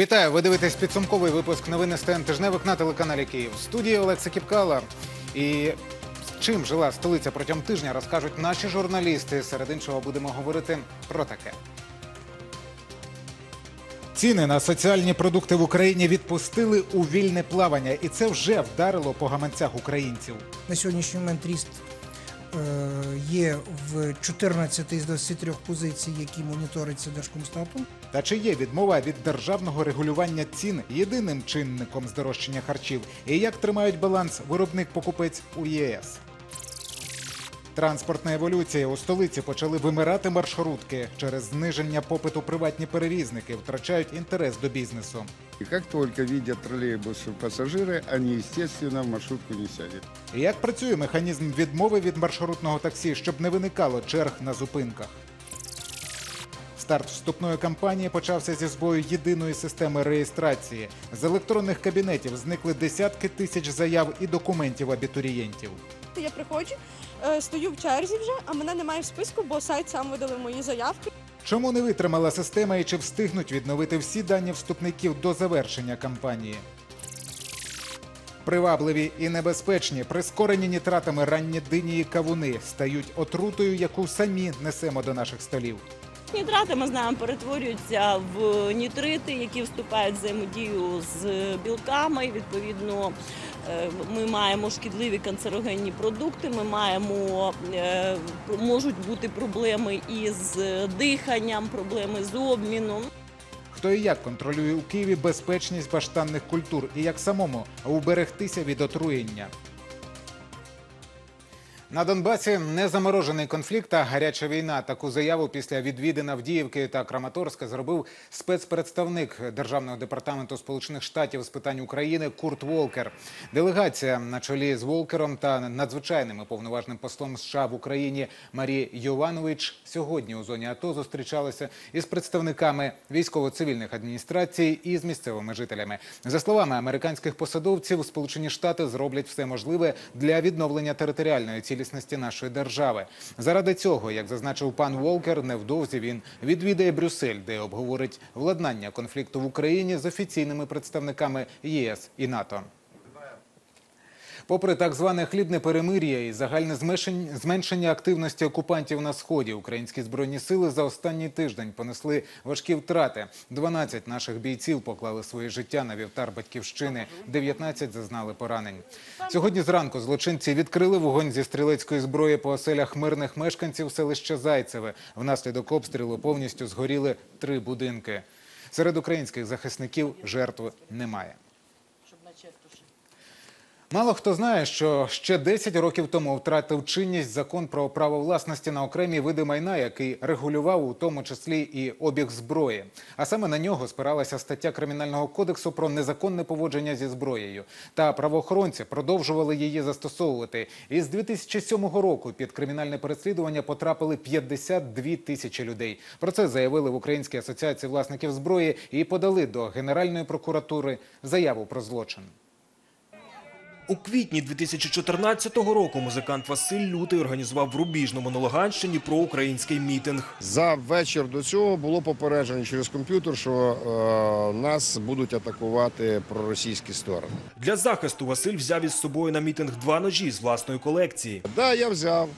Вітаю! Ви дивитесь підсумковий випуск новин СТН тижневик на телеканалі Київ. В студії Олекса Кіпкала. І чим жила столиця протягом тижня, розкажуть наші журналісти. Серед іншого будемо говорити про таке. Ціни на соціальні продукти в Україні відпустили у вільне плавання, і це вже вдарило по гаманцях українців. На сьогоднішній момент ріст є в 14 з 23 позицій, які моніториться Держкомстатом. Та чи є відмова від державного регулювання цін єдиним чинником здорожчання харчів? І як тримають баланс виробник-покупець у ЄС? Транспортна еволюція у столиці почали вимирати маршрутки через зниження попиту. Приватні перевізники втрачають інтерес до бізнесу. И как только видят троллейбусы пассажиры, они, естественно, в маршрутку не сядут. І Як працює механізм відмови від маршрутного таксі, щоб не виникало черг на зупинках? Старт вступної кампанії почався зі збою єдиної системи реєстрації. З електронних кабінетів зникли десятки тисяч заяв і документів абітурієнтів. Я приходжу, стою в черзі вже, а мене немає в списку, бо сайт сам видали мої заявки. Чому не витримала система і чи встигнуть відновити всі дані вступників до завершення кампанії? Привабливі і небезпечні, прискорені нітратами ранні дині і кавуни стають отрутою, яку самі несемо до наших столів. Нітрати, ми знаємо, перетворюються в нітрити, які вступають в взаємодію з білками. Відповідно, е, ми маємо шкідливі канцерогенні продукти. Ми маємо е, можуть бути проблеми із диханням, проблеми з обміном. Хто і як контролює у Києві безпечність баштанних культур і як самому уберегтися від отруєння? На Донбасі не заморожений конфлікт, а гаряча війна. Таку заяву після відвідин Авдіївки та Краматорська зробив спецпредставник Державного департаменту Сполучених Штатів з питань України Курт Волкер. Делегація на чолі з Волкером та надзвичайним і повноважним послом США в Україні Марі Йованович сьогодні у зоні АТО зустрічалася із представниками військово-цивільних адміністрацій і з місцевими жителями. За словами американських посадовців, Сполучені Штати зроблять все можливе для відновлення територіальної цілісності нашої держави. Заради цього, як зазначив пан Волкер, невдовзі він відвідає Брюссель, де обговорить владнання конфлікту в Україні з офіційними представниками ЄС і НАТО. Попри так зване хлібне перемир'я і загальне зменшення активності окупантів на сході, українські збройні сили за останній тиждень понесли важкі втрати. 12 наших бійців поклали своє життя на вівтар батьківщини, 19 зазнали поранень. Сьогодні зранку злочинці відкрили вогонь зі стрілецької зброї по оселях мирних мешканців селища Зайцеве. Внаслідок обстрілу повністю згоріли три будинки. Серед українських захисників жертв немає. Мало хто знає, що ще 10 років тому втратив чинність закон про право власності на окремі види майна, який регулював у тому числі і обіг зброї. А саме на нього спиралася стаття кримінального кодексу про незаконне поводження зі зброєю. Та правоохоронці продовжували її застосовувати. І з 2007 року під кримінальне переслідування потрапили 52 тисячі людей. Про це заявили в Українській асоціації власників зброї і подали до Генеральної прокуратури заяву про злочин. У квітні 2014 року музикант Василь Лютий організував в Рубіжному на Луганщині проукраїнський мітинг. За вечір до цього було попереджено через комп'ютер, що е, нас будуть атакувати проросійські сторони. Для захисту Василь взяв із собою на мітинг два ножі з власної колекції. Да, я взяв.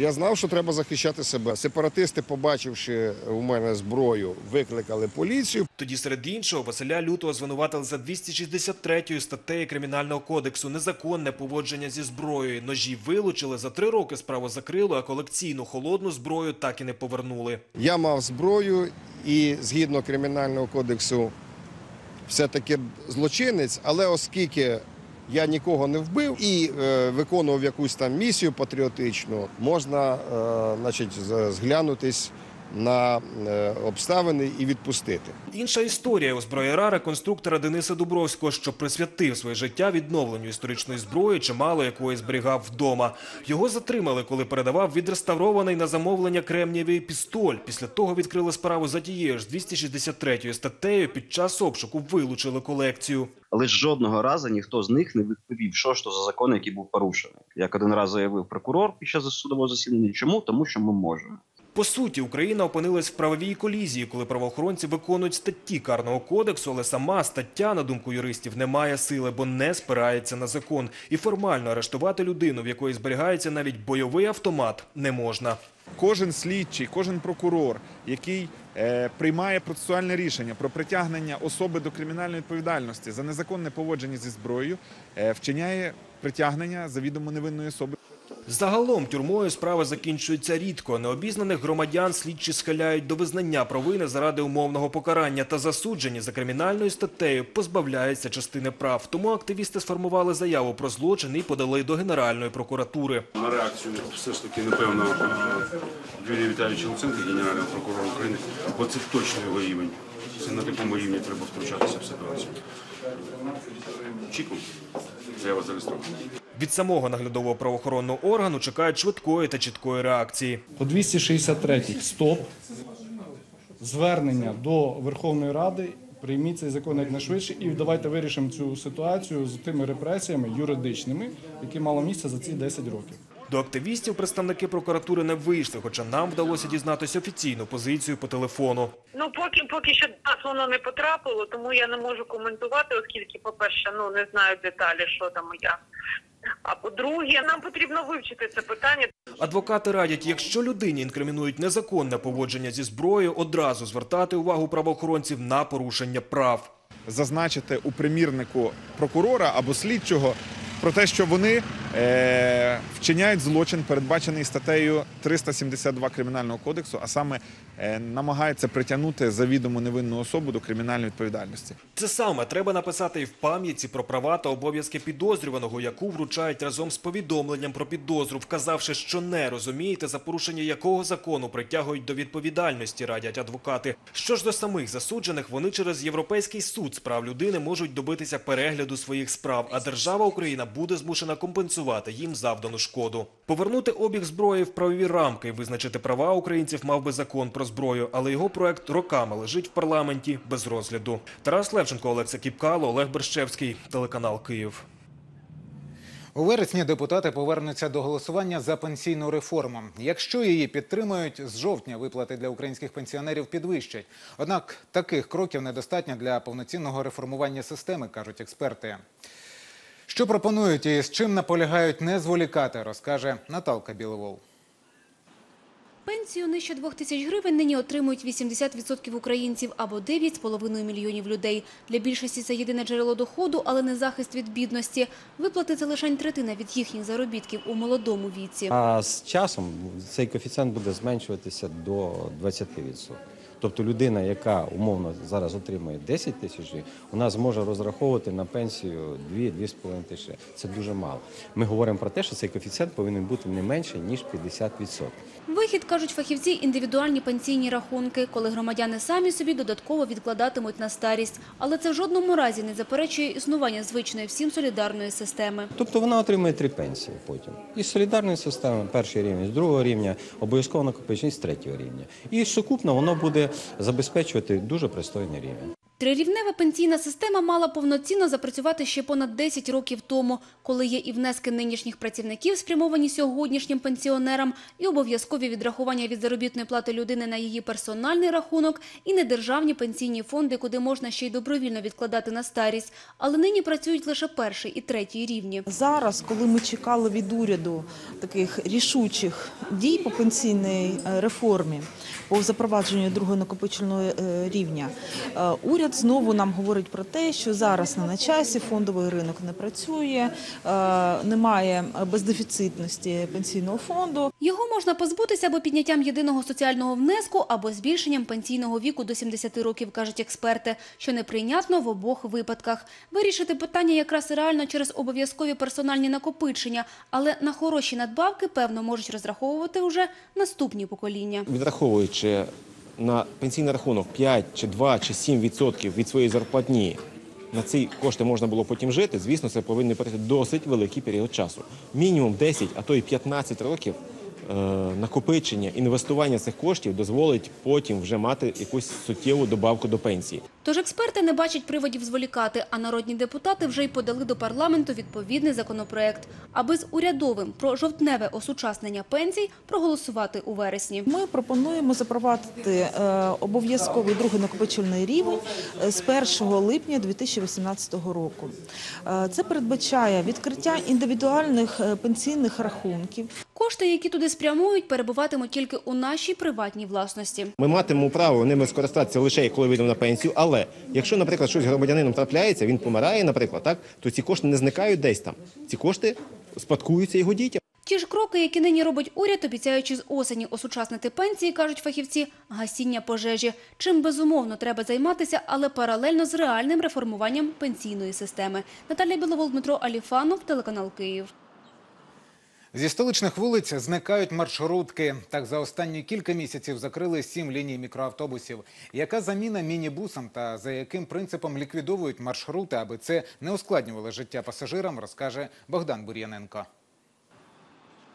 Я знав, що треба захищати себе. Сепаратисти, побачивши у мене зброю, викликали поліцію. Тоді, серед іншого, Василя Лютого звинуватили за 263 статтею Кримінального кодексу незаконне поводження зі зброєю. Ножі вилучили, за три роки справу закрили, а колекційну холодну зброю так і не повернули. Я мав зброю і згідно кримінального кодексу все-таки злочинець, але оскільки я нікого не вбив і е, виконував якусь там місію патріотичну, можна е, значить, зглянутись на е, обставини і відпустити. Інша історія у зброяра реконструктора Дениса Дубровського, що присвятив своє життя відновленню історичної зброї, чимало якої зберігав вдома. Його затримали, коли передавав відреставрований на замовлення кремнієвий пістоль. Після того відкрили справу за тією ж 263 статтею. Під час обшуку вилучили колекцію. але жодного разу ніхто з них не відповів, що ж то за закон, який був порушений. Як один раз заявив прокурор під час судового засідання. Чому? Тому що ми можемо. По суті, Україна опинилась в правовій колізії, коли правоохоронці виконують статті карного кодексу, але сама стаття, на думку юристів, не має сили, бо не спирається на закон. І формально арештувати людину, в якої зберігається навіть бойовий автомат, не можна. Кожен слідчий, кожен прокурор, який е, приймає процесуальне рішення про притягнення особи до кримінальної відповідальності за незаконне поводження зі зброєю, е, вчиняє притягнення завідомо невинної особи. Загалом тюрмою справи закінчуються рідко. Необізнаних громадян слідчі схиляють до визнання провини заради умовного покарання та засуджені за кримінальною статтею позбавляються частини прав. Тому активісти сформували заяву про злочин і подали до Генеральної прокуратури. На реакцію все ж таки, напевно, е, Юрія Віталійовича Луценка, Генерального прокурора України, бо це точно його рівень. Це на такому рівні треба втручатися в ситуацію. Очікуємо. Заява зареєстрована. Від самого наглядового правоохоронного органу чекають швидкої та чіткої реакції. По 263 стоп. Звернення до Верховної Ради. Прийміть цей закон якнайшвидше і давайте вирішимо цю ситуацію з тими репресіями юридичними, які мало місце за ці 10 років. До активістів представники прокуратури не вийшли, хоча нам вдалося дізнатися офіційну позицію по телефону. Ну, поки поки що до нас воно не потрапило, тому я не можу коментувати, оскільки, по-перше, ну не знаю деталі, що там і як. А по-друге, нам потрібно вивчити це питання. Адвокати радять, якщо людині інкримінують незаконне поводження зі зброєю, одразу звертати увагу правоохоронців на порушення прав. Зазначити у примірнику прокурора або слідчого про те, що вони вчиняють злочин, передбачений статтею 372 Кримінального кодексу, а саме е, намагаються притягнути завідомо невинну особу до кримінальної відповідальності. Це саме треба написати і в пам'ятці про права та обов'язки підозрюваного, яку вручають разом з повідомленням про підозру, вказавши, що не розумієте, за порушення якого закону притягують до відповідальності, радять адвокати. Що ж до самих засуджених, вони через Європейський суд з прав людини можуть добитися перегляду своїх справ, а держава Україна буде змушена компенсувати їм завдану шкоду. Повернути обіг зброї в правові рамки визначити права українців мав би закон про зброю, але його проект роками лежить в парламенті без розгляду. Тарас Левченко, Олекса Кіпкало, Олег Берщевський, телеканал Київ. У вересні депутати повернуться до голосування за пенсійну реформу. Якщо її підтримають, з жовтня виплати для українських пенсіонерів підвищать. Однак таких кроків недостатньо для повноцінного реформування системи, кажуть експерти. Що пропонують і з чим наполягають не зволікати, розкаже Наталка Біловол. Пенсію нижче 2 тисяч гривень нині отримують 80% українців або 9,5 мільйонів людей. Для більшості це єдине джерело доходу, але не захист від бідності. Виплати – це лише третина від їхніх заробітків у молодому віці. А з часом цей коефіцієнт буде зменшуватися до 20%. Тобто людина, яка умовно зараз отримує 10 тисяч, вона зможе розраховувати на пенсію 2-2,5 тисячі. Це дуже мало. Ми говоримо про те, що цей коефіцієнт повинен бути не менше, ніж 50%. Вихід, кажуть фахівці, індивідуальні пенсійні рахунки, коли громадяни самі собі додатково відкладатимуть на старість. Але це в жодному разі не заперечує існування звичної всім солідарної системи. Тобто вона отримує три пенсії потім. Із солідарної системи перший рівень, з другого рівня, обов'язково накопичення з третього рівня. І сукупно воно буде забезпечувати дуже пристойний рівень. Трирівнева пенсійна система мала повноцінно запрацювати ще понад 10 років тому, коли є і внески нинішніх працівників, спрямовані сьогоднішнім пенсіонерам, і обов'язкові відрахування від заробітної плати людини на її персональний рахунок, і недержавні пенсійні фонди, куди можна ще й добровільно відкладати на старість. Але нині працюють лише перший і третій рівні. Зараз, коли ми чекали від уряду таких рішучих дій по пенсійній е, реформі, по запровадженню другого накопичувального е, рівня, е, уряд знову нам говорить про те, що зараз не на часі, фондовий ринок не працює, е, немає бездефіцитності пенсійного фонду. Його можна позбутися або підняттям єдиного соціального внеску, або збільшенням пенсійного віку до 70 років, кажуть експерти, що неприйнятно в обох випадках. Вирішити питання якраз реально через обов'язкові персональні накопичення, але на хороші надбавки, певно, можуть розраховувати вже наступні покоління. Відраховуючи на пенсійний рахунок 5 чи 2 чи 7 відсотків від своєї зарплатні, на ці кошти можна було потім жити, звісно, це повинен пройти досить великий період часу. Мінімум 10, а то й 15 років накопичення, інвестування цих коштів дозволить потім вже мати якусь суттєву добавку до пенсії. Тож експерти не бачать приводів зволікати, а народні депутати вже й подали до парламенту відповідний законопроект, аби з урядовим про жовтневе осучаснення пенсій проголосувати у вересні. Ми пропонуємо запровадити е, обов'язковий другий накопичувальний рівень е, з 1 липня 2018 року. Е, Це передбачає відкриття індивідуальних е, пенсійних рахунків. Кошти, які туди спрямують, перебуватимуть тільки у нашій приватній власності. Ми матимемо право ними скористатися лише коли вийдемо на пенсію. Але якщо, наприклад, щось громадянином трапляється, він помирає, наприклад, так то ці кошти не зникають десь там. Ці кошти спадкуються його дітям. Ті ж кроки, які нині робить уряд, обіцяючи з осені осучаснити пенсії, кажуть фахівці, гасіння пожежі. Чим безумовно треба займатися, але паралельно з реальним реформуванням пенсійної системи. Наталія Біловол, Дмитро Аліфанов, телеканал Київ. Зі столичних вулиць зникають маршрутки. Так, за останні кілька місяців закрили сім ліній мікроавтобусів. Яка заміна мінібусам та за яким принципом ліквідовують маршрути, аби це не ускладнювало життя пасажирам, розкаже Богдан Бур'яненко.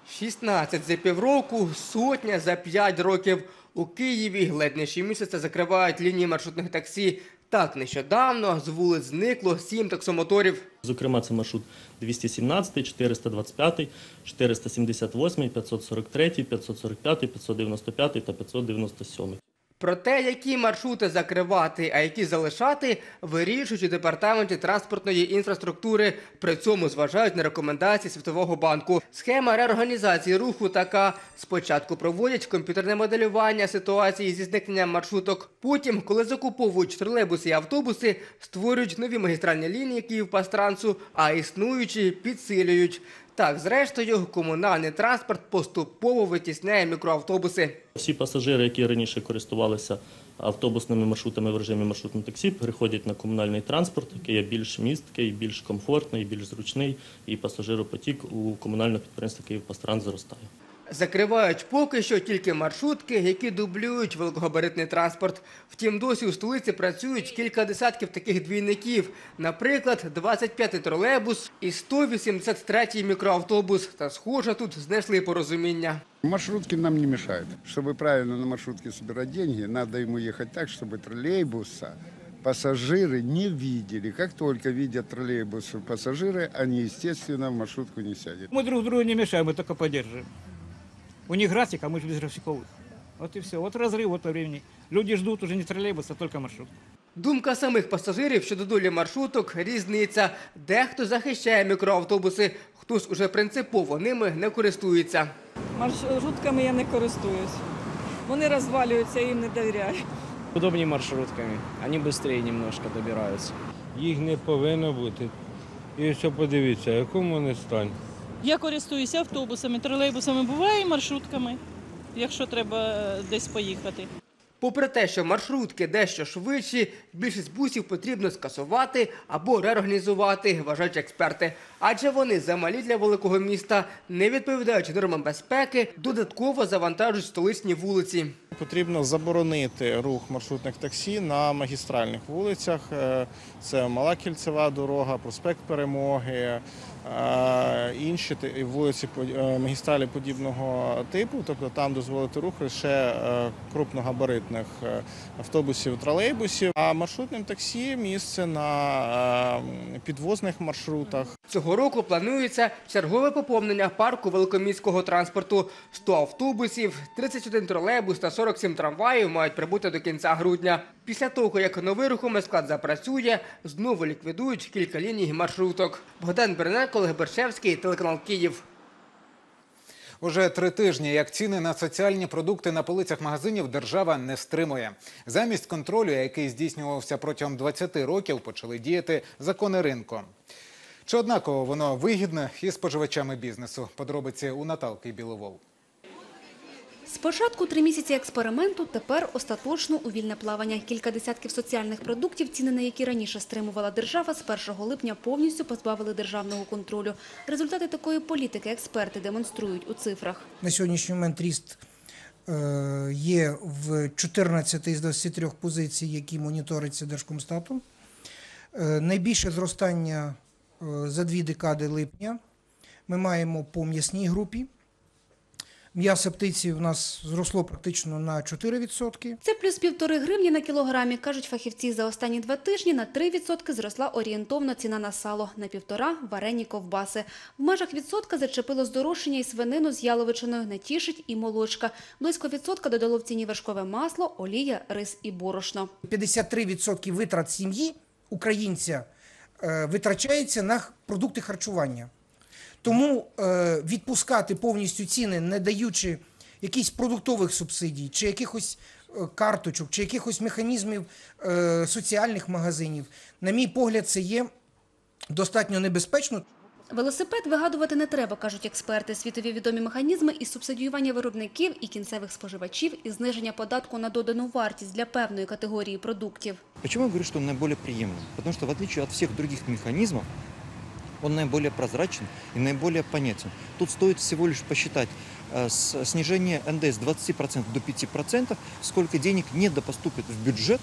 16 за півроку, сотня за 5 років. У Києві ледь не щомісяця закривають лінії маршрутних таксі. Так, нещодавно з вулиць зникло сім таксомоторів. Зокрема, це маршрут 217, 425, 478, 543, 545, 595 та 597. Про те, які маршрути закривати, а які залишати, вирішують у департаменті транспортної інфраструктури. При цьому зважають на рекомендації Світового банку. Схема реорганізації руху така: спочатку проводять комп'ютерне моделювання ситуації зі зникненням маршруток. Потім, коли закуповують тролейбуси і автобуси, створюють нові магістральні лінії Київпастрансу, а існуючі підсилюють. Так, зрештою, комунальний транспорт поступово витісняє мікроавтобуси. Всі пасажири, які раніше користувалися автобусними маршрутами в режимі маршрутного таксі, переходять на комунальний транспорт, який є більш місткий, більш комфортний, більш зручний, і пасажиропотік у комунального підприємства «Київпастран» зростає Закривають поки що тільки маршрутки, які дублюють великогабаритний транспорт. Втім, досі у столиці працюють кілька десятків таких двійників. Наприклад, 25-й тролейбус і 183-й мікроавтобус. Та схоже, тут знайшли порозуміння. Маршрутки нам не мешают. Чтобы правильно на маршрутке собирать деньги, надо ему ехать так, чтобы троллейбуса пассажиры не видели. Как только видят троллейбус пассажиры, они, естественно, в маршрутку не сядут. Мы друг другу не мешаем, мы только поддерживаем. У них график, а мы же без графиковых. Вот и все. Вот разрыв вот по времени. Люди ждут уже не троллейбус, а только маршрут. Думка самих пасажирів щодо долі маршруток різниця. Дехто захищає мікроавтобуси, хтось уже принципово ними не користується. Маршрутками я не користуюсь. Вони розвалюються, їм не довіряю. Удобнее маршрутками. Они быстрее немножко добираются. Їх не повинно бути. І ось подивіться, в якому вони стані. Я користуюся автобусами, тролейбусами, буває і маршрутками, якщо треба е, десь поїхати. Попри те, що маршрутки дещо швидші, більшість бусів потрібно скасувати або реорганізувати, вважають експерти. Адже вони замалі для великого міста, не відповідаючи нормам безпеки, додатково завантажують столичні вулиці. Потрібно заборонити рух маршрутних таксі на магістральних вулицях. Е, Це Мала Кільцева дорога, проспект Перемоги, інші вулиці е, магістралі подібного типу. Тобто там дозволити рух лише е, крупногабаритних е, автобусів, тролейбусів. А маршрутним таксі місце на підвозних маршрутах. Цього року планується чергове поповнення парку великоміського транспорту. 100 автобусів, 31 тролейбус та 47 трамваїв мають прибути до кінця грудня. Після того, як новий рухомий склад запрацює, знову ліквідують кілька ліній маршруток. Богдан Берненко, Олег Бершевський, телеканал Київ. Уже три тижні, як ціни на соціальні продукти на полицях магазинів держава не стримує. Замість контролю, який здійснювався протягом 20 років, почали діяти закони ринку. Чи однаково воно вигідне і споживачами бізнесу? Подробиці у Наталки Біловол. Спочатку три місяці експерименту, тепер остаточно у вільне плавання. Кілька десятків соціальних продуктів, ціни на які раніше стримувала держава, з 1 липня повністю позбавили державного контролю. Результати такої політики експерти демонструють у цифрах. На сьогоднішній момент ріст е, є в 14 із 23 позицій, які моніториться Держкомстатом. Е, Найбільше зростання е, за дві декади липня ми маємо по м'ясній групі. М'ясо птиці в нас зросло практично на 4%. Це плюс півтори гривні на кілограмі, кажуть фахівці. За останні два тижні на 3% зросла орієнтовно ціна на сало, на півтора – варені ковбаси. В межах відсотка зачепило здорожчання і свинину з яловичиною, не тішить і молочка. Близько відсотка додало в ціні вершкове масло, олія, рис і борошно. 53% витрат сім'ї українця е, витрачається на продукти харчування. Тому е, відпускати повністю ціни, не даючи якихось продуктових субсидій, чи якихось е, карточок, чи якихось механізмів е, соціальних магазинів, на мій погляд, це є достатньо небезпечно. Велосипед вигадувати не треба, кажуть експерти. Світові відомі механізми і субсидіювання виробників і кінцевих споживачів, і зниження податку на додану вартість для певної категорії продуктів. Почему я говорю, что он наиболее приемлем? Потому что в отличие от всех других механизмов, он наиболее прозрачен и наиболее понятен. Тут стоит всего лишь посчитать э, снижение НДС с 20% до 5%, сколько денег недопоступит в бюджет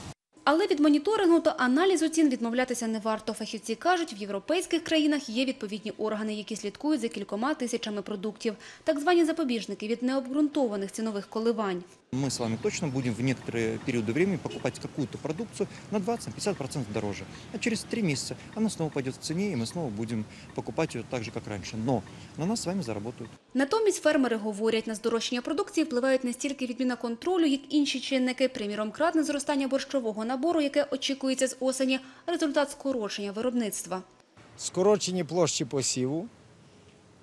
Але від моніторингу та аналізу цін відмовлятися не варто. Фахівці кажуть, в європейських країнах є відповідні органи, які слідкують за кількома тисячами продуктів. Так звані запобіжники від необґрунтованих цінових коливань. мы с вами точно будем в некоторые периоды времени покупать какую-то продукцию на 20-50% дороже. А через три месяца она снова пойдет в цене, и мы снова будем покупать ее так же, как раньше. Но на нас с вами заработают. Натомість фермери говорять, на здорожчання продукції впливають не стільки відміна контролю, як інші чинники. Приміром, кратне зростання борщового набору, яке очікується з осені, результат скорочення виробництва. скорочені площі посіву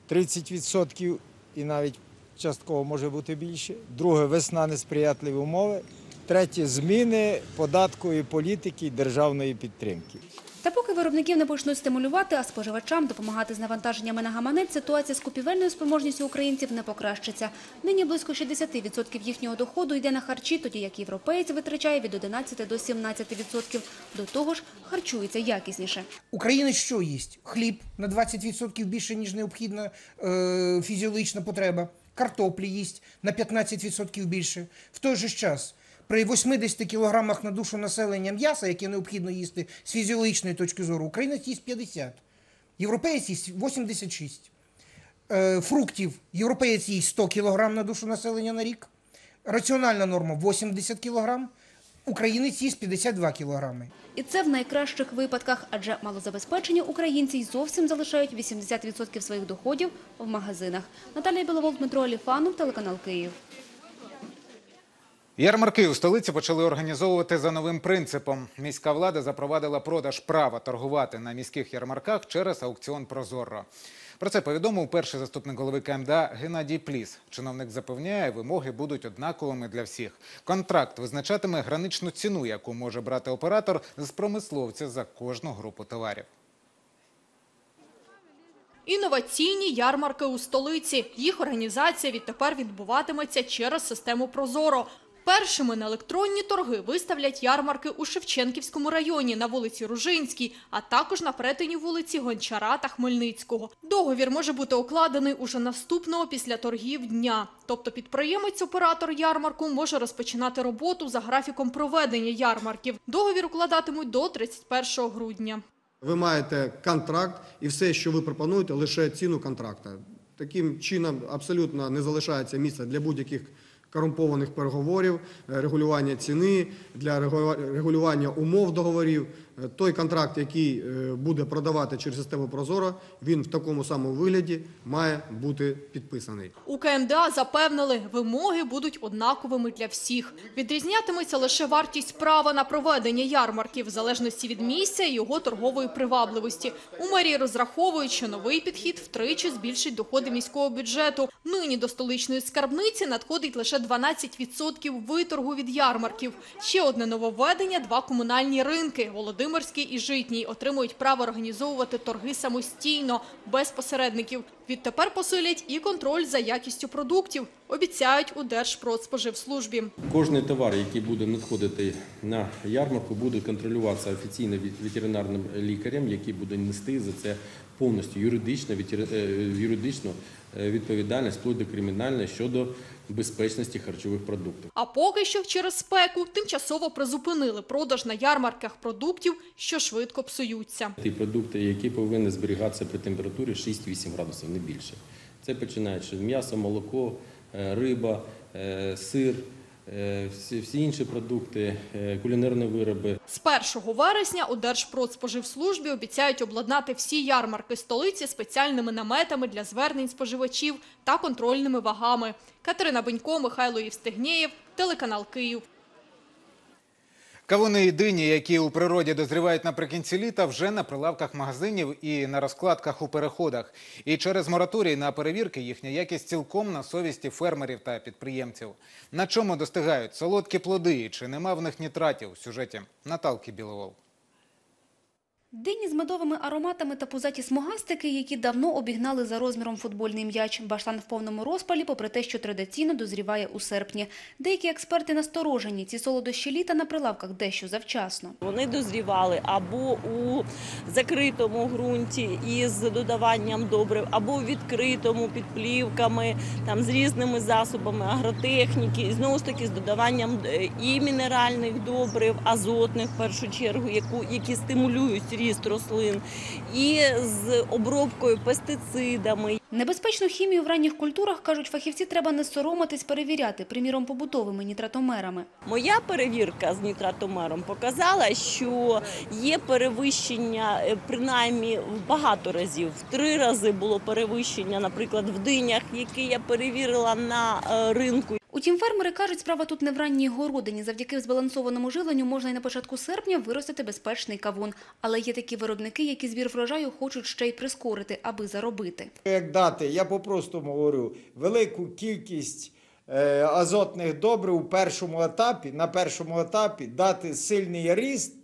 30% і навіть частково може бути більше. Друге весна несприятливі умови. Третє зміни податкової політики і державної підтримки. Виробників не почнуть стимулювати, а споживачам допомагати з навантаженнями на гаманець, ситуація з купівельною спроможністю українців не покращиться. Нині близько 60% їхнього доходу йде на харчі, тоді як європеєць витрачає від 11 до 17%. До того ж, харчується якісніше. Українець що їсть? Хліб на 20% більше, ніж необхідна е, фізіологічна потреба. Картоплі їсть на 15% більше. В той же час при 80 кілограмах на душу населення м'яса, яке необхідно їсти з фізіологічної точки зору, українець їсть 50. Європеєць їсть 86. Е, фруктів європеєць їсть 100 кілограм на душу населення на рік. Раціональна норма 80 кілограм. Українець їсть 52 кілограми. І це в найкращих випадках, адже малозабезпечені українці й зовсім залишають 80% своїх доходів в магазинах. Наталія Біловол, Дмитро Аліфанов, телеканал Київ. Ярмарки у столиці почали організовувати за новим принципом. Міська влада запровадила продаж права торгувати на міських ярмарках через аукціон Прозоро. Про це повідомив перший заступник голови КМДА Геннадій Пліс. Чиновник запевняє, вимоги будуть однаковими для всіх. Контракт визначатиме граничну ціну, яку може брати оператор з промисловця за кожну групу товарів. Інноваційні ярмарки у столиці. Їх організація відтепер відбуватиметься через систему Прозоро. Першими на електронні торги виставлять ярмарки у Шевченківському районі на вулиці Ружинській, а також на перетині вулиці Гончара та Хмельницького. Договір може бути укладений уже наступного після торгів дня. Тобто підприємець-оператор ярмарку може розпочинати роботу за графіком проведення ярмарків. Договір укладатимуть до 31 грудня. Ви маєте контракт і все, що ви пропонуєте, лише ціну контракта. Таким чином абсолютно не залишається місця для будь-яких корумпованих переговорів, е, регулювання ціни, для регу- регулювання умов договорів. Той контракт, який е, буде продавати через систему Прозоро, він в такому самому вигляді має бути підписаний. У КМДА запевнили, вимоги будуть однаковими для всіх. Відрізнятиметься лише вартість права на проведення ярмарків в залежності від місця і його торгової привабливості. У мерії розраховують, що новий підхід втричі збільшить доходи міського бюджету. Нині до столичної скарбниці надходить лише 12% виторгу від ярмарків. Ще одне нововведення – два комунальні ринки – Володимирський і Житній – отримують право організовувати торги самостійно, без посередників. Відтепер посилять і контроль за якістю продуктів, обіцяють у Держпродспоживслужбі. Кожний товар, який буде надходити на ярмарку, буде контролюватися офіційно ветеринарним лікарем, який буде нести за це повністю е, юридичну е, відповідальність, вплоть до кримінальної щодо безпечності харчових продуктів. А поки що через спеку тимчасово призупинили продаж на ярмарках продуктів, що швидко псуються. Ті продукти, які повинні зберігатися при температурі 6-8 градусів, не більше. Це починаючи м'ясо, молоко, е, риба, е, сир, всі, всі інші продукти, е, кулінарні вироби. З 1 вересня у Держпродспоживслужбі обіцяють обладнати всі ярмарки столиці спеціальними наметами для звернень споживачів та контрольними вагами. Катерина Бенько, Михайло Євстигнєєв, телеканал Київ. Кавуни і дині, які у природі дозрівають наприкінці літа, вже на прилавках магазинів і на розкладках у переходах. І через мораторій на перевірки їхня якість цілком на совісті фермерів та підприємців. На чому достигають солодкі плоди? Чи нема в них нітратів? У сюжеті Наталки Біловол. Дині з медовими ароматами та пузаті смугастики, які давно обігнали за розміром футбольний м'яч. Баштан в повному розпалі, попри те, що традиційно дозріває у серпні. Деякі експерти насторожені. Ці солодощі літа на прилавках дещо завчасно. Вони дозрівали або у закритому ґрунті із додаванням добрив, або у відкритому під плівками, там з різними засобами агротехніки, і знову ж таки з додаванням е, і мінеральних добрив, азотних в першу чергу, які стимулюють ріст рослин, і з обробкою пестицидами. Небезпечну хімію в ранніх культурах, кажуть фахівці, треба не соромитись перевіряти, приміром, побутовими нітратомерами. Моя перевірка з нітратомером показала, що є перевищення е, принаймні в багато разів. В три рази було перевищення, наприклад, в динях, які я перевірила на е, ринку. Утім, фермери кажуть, справа тут не в ранній городині. Завдяки збалансованому жиленню можна і на початку серпня виростити безпечний кавун. Але є такі виробники, які збір врожаю хочуть ще й прискорити, аби заробити. Як дати, я по-простому говорю, велику кількість е, азотних добрив у першому етапі, на першому етапі дати сильний ріст,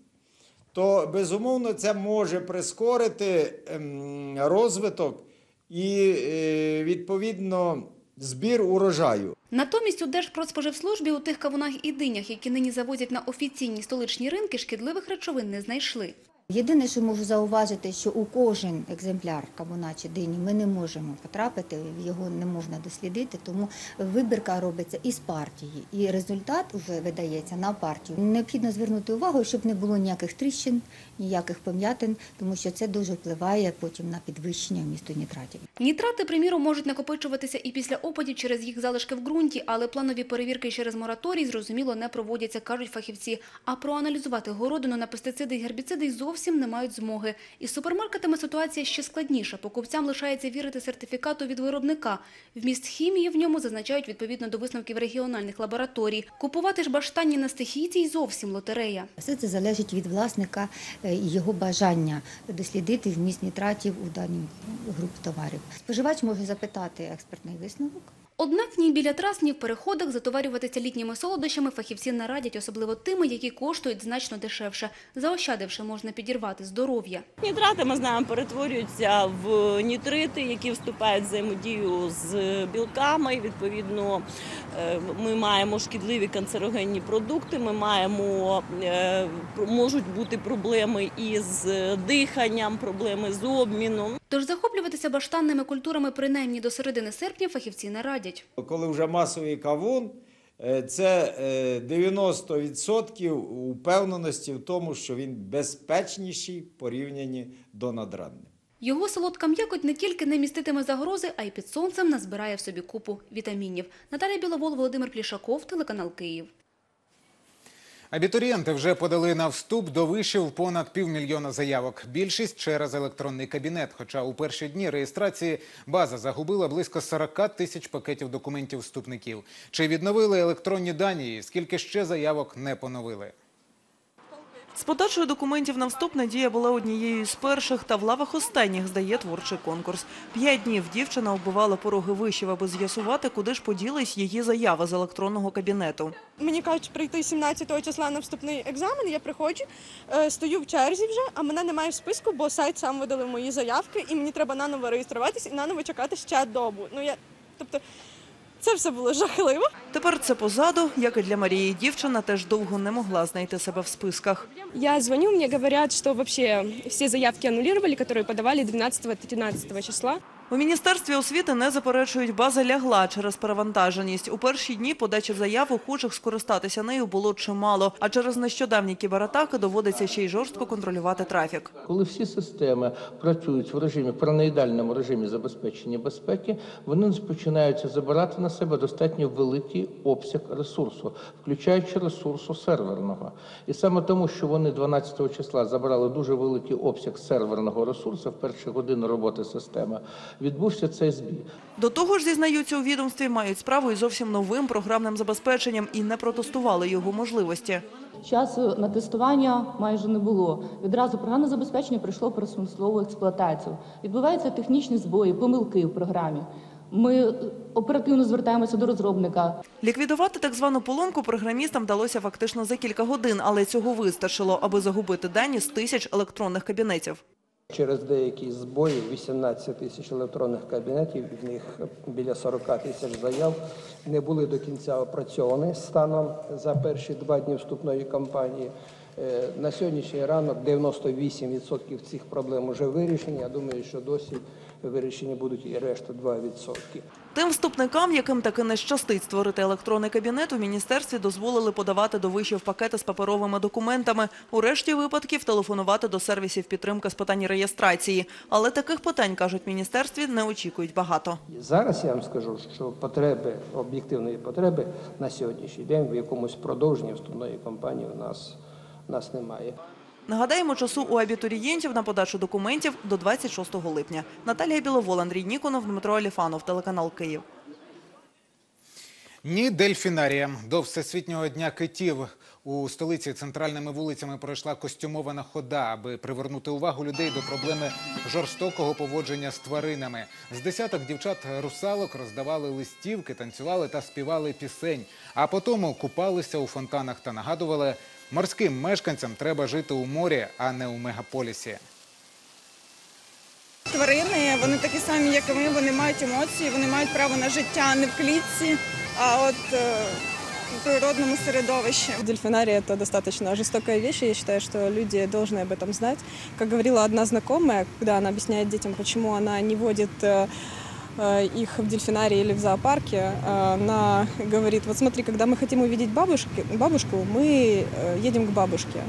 то безумовно це може прискорити ем, розвиток і е, відповідно збір урожаю. Натомість у Держпродспоживслужбі у тих кавунах і динях, які нині завозять на офіційні столичні ринки, шкідливих речовин не знайшли. Єдине, що можу зауважити, що у кожен екземпляр кавуна чи дині ми не можемо потрапити, його не можна дослідити, тому вибірка робиться із партії, і результат вже видається на партію. Необхідно звернути увагу, щоб не було ніяких тріщин, ніяких пом'ятин, тому що це дуже впливає потім на підвищення вмісту нітратів. Нітрати, приміром, можуть накопичуватися і після опадів через їх залишки в ґрунті, але планові перевірки через мораторій, зрозуміло, не проводяться, кажуть фахівці. А проаналізувати городину на пестициди і гербіциди й зовсім не мають змоги. Із супермаркетами ситуація ще складніша. Покупцям лишається вірити сертифікату від виробника. Вміст хімії в ньому зазначають відповідно до висновків регіональних лабораторій. Купувати ж баштанні на стихійці й зовсім лотерея. Все це залежить від власника е, і його бажання дослідити вміст нітратів у даній групі товарів. Споживач може запитати експертний висновок. Однак ні біля трас, ні в переходах затоварюватися літніми солодощами фахівці не радять, особливо тими, які коштують значно дешевше. Заощадивши, можна підірвати здоров'я. Нітрати, ми знаємо, перетворюються в нітрити, які вступають в взаємодію з білками. Відповідно, е, ми маємо шкідливі канцерогенні продукти. Ми маємо е, можуть бути проблеми із диханням, проблеми з обміном. Тож захоплюватися баштанними культурами принаймні до середини серпня фахівці не радять. Коли вже масовий кавун, е, це е, 90% упевненості в тому, що він безпечніший в порівнянні до надранних. Його солодка м'якоть не тільки не міститиме загрози, а й під сонцем назбирає в собі купу вітамінів. Наталія Біловол, Володимир Плішаков, телеканал Київ. Абітурієнти вже подали на вступ до вишів понад півмільйона заявок. Більшість через електронний кабінет. Хоча у перші дні реєстрації база загубила близько 40 тисяч пакетів документів вступників. Чи відновили електронні дані? і Скільки ще заявок не поновили? З подачою документів на вступ Надія була однією з перших та в лавах останніх здає творчий конкурс. П'ять днів дівчина оббивала пороги вишів, аби з'ясувати, куди ж поділись її заява з електронного кабінету. Мені кажуть прийти 17 числа на вступний екзамен. Я приходжу, е, стою в черзі вже, а мене немає в списку, бо сайт сам видали мої заявки, і мені треба наново реєструватись і наново чекати ще добу. Ну я тобто. Це все було жахливо. Тепер це позаду, як і для Марії. Дівчина теж довго не могла знайти себе в списках. Я звоню, мені говорять, що вообще всі заявки анулювали, які подавали 12-13 числа. У Міністерстві освіти не заперечують, база лягла через перевантаженість. У перші дні подачі заяв охочих скористатися нею було чимало, а через нещодавні кібератаки доводиться ще й жорстко контролювати трафік. Коли всі системи працюють в режимі параноїдальному режимі забезпечення безпеки, вони починаються забирати на себе достатньо великий обсяг ресурсу, включаючи ресурсу серверного. І саме тому, що вони 12 числа забрали дуже великий обсяг серверного ресурсу в перші години роботи системи, відбувся цей збій. До того ж, зізнаються у відомстві, мають справу із зовсім новим програмним забезпеченням і не протестували його можливості. Часу на тестування майже не було. Відразу програмне забезпечення прийшло в промислову експлуатацію. Відбуваються технічні збої, помилки в програмі. Ми оперативно звертаємося до розробника. Ліквідувати так звану поломку програмістам вдалося фактично за кілька годин, але цього вистачило, аби загубити дані з тисяч електронних кабінетів. Через деякі збої 18 тисяч електронних кабінетів, в них біля 40 тисяч заяв не були до кінця опрацьовані станом за перші два дні вступної кампанії. Е, На сьогоднішній ранок 98% цих проблем вже вирішені. Я думаю, що досі вирішені будуть і решта 2%. Тим вступникам, яким таки не щастить створити електронний кабінет, у міністерстві дозволили подавати до вишів пакети з паперовими документами. У решті випадків телефонувати до сервісів підтримки з питань реєстрації. Але таких питань, кажуть міністерстві, не очікують багато. Зараз я вам скажу, що потреби, об'єктивної потреби на сьогоднішній день в якомусь продовженні вступної кампанії у нас, у нас немає. Нагадаємо, часу у абітурієнтів на подачу документів до 26 липня. Наталія Біловол, Андрій Ніконов, Дмитро Аліфанов, телеканал Київ. Ні дельфінаріям. До Всесвітнього дня китів у столиці центральними вулицями пройшла костюмована хода, аби привернути увагу людей до проблеми жорстокого поводження з тваринами. З десяток дівчат-русалок роздавали листівки, танцювали та співали пісень, а потім купалися у фонтанах та нагадували, морським мешканцям треба жити у морі, а не у мегаполісі. Тварини вони такі самі, як і ми, вони мають емоції, вони мають право на життя не в клітці, а от е, в природному середовищі. Дельфинарий – это достаточно жестокая вещь, и я считаю, что люди должны об этом знать. Как говорила одна знакомая, когда она объясняет детям, почему она не водит э, э, их в дельфинарии или в зоопарке, э, она говорит, вот смотри, когда мы хотим увидеть бабушки, бабушку, мы э, едем к бабушке.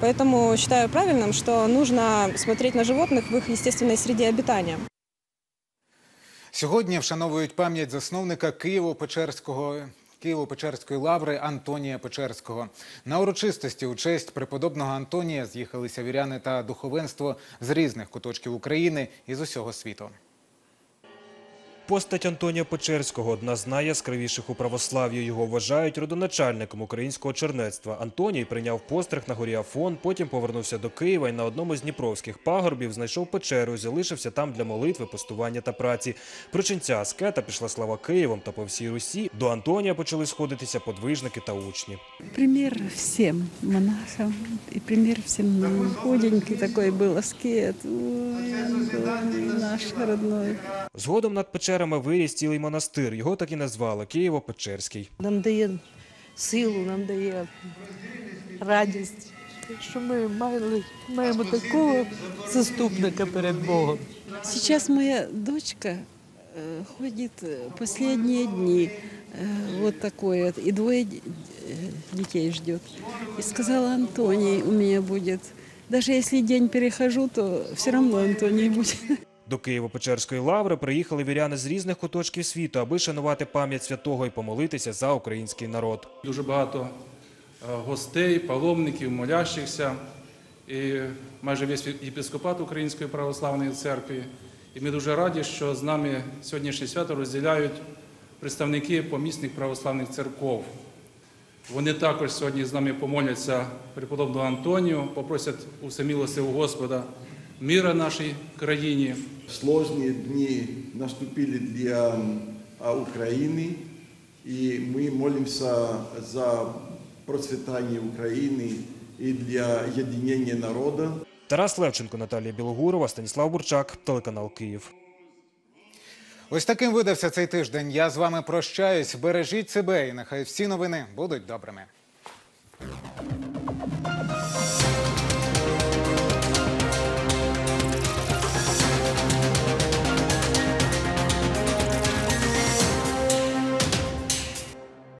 Поэтому считаю правильным, что нужно смотреть на животных в их естественной среде обитания. Сьогодні вшановують пам'ять засновника Києво-Печерського Києво-Печерської лаври Антонія Печерського. На урочистості у честь преподобного Антонія з'їхалися віряни та духовенство з різних куточків України і з усього світу. Постать Антонія Печерського – одна з найяскравіших у православ'ї. Його вважають родоначальником українського чернецтва. Антоній прийняв постриг на горі Афон, потім повернувся до Києва і на одному з дніпровських пагорбів знайшов печеру і залишився там для молитви, постування та праці. Про ченця аскета пішла слава Києвом та по всій Русі. До Антонія почали сходитися подвижники та учні. Пример всем монахам и пример всем нам. Худенький такой был аскет. Ой, наш родной. Згодом над печерами виріс цілий монастир. Його так і назвали Києво-Печерський. Нам дає силу, нам дає радість, що ми мали, маємо такого заступника перед Богом. Сейчас моя дочка э, ходит э, последние дни э, вот такое, и двое д- э, детей ждет. И сказала, Антоний у меня будет. Даже если день перехожу, то все равно Антоний будет. До Києво-Печерської лаври приїхали віряни з різних куточків світу, аби шанувати пам'ять святого і помолитися за український народ. Дуже багато е, гостей, паломників, молящихся, і майже весь єпископат Української православної церкви. І ми дуже раді, що з нами сьогоднішнє свято розділяють представники помісних православних церков. Вони також сьогодні з нами помоляться преподобного Антонію, попросять у всемилости у Господа мира нашій країні. Сложные дни наступили для а, Украины, и мы молимся за процветание Украины и для единения народа. Тарас Левченко, Наталія Білогурова, Станіслав Бурчак, телеканал Київ. Ось таким видався цей тиждень. Я з вами прощаюсь. Бережіть себе і нехай всі новини будуть добрими.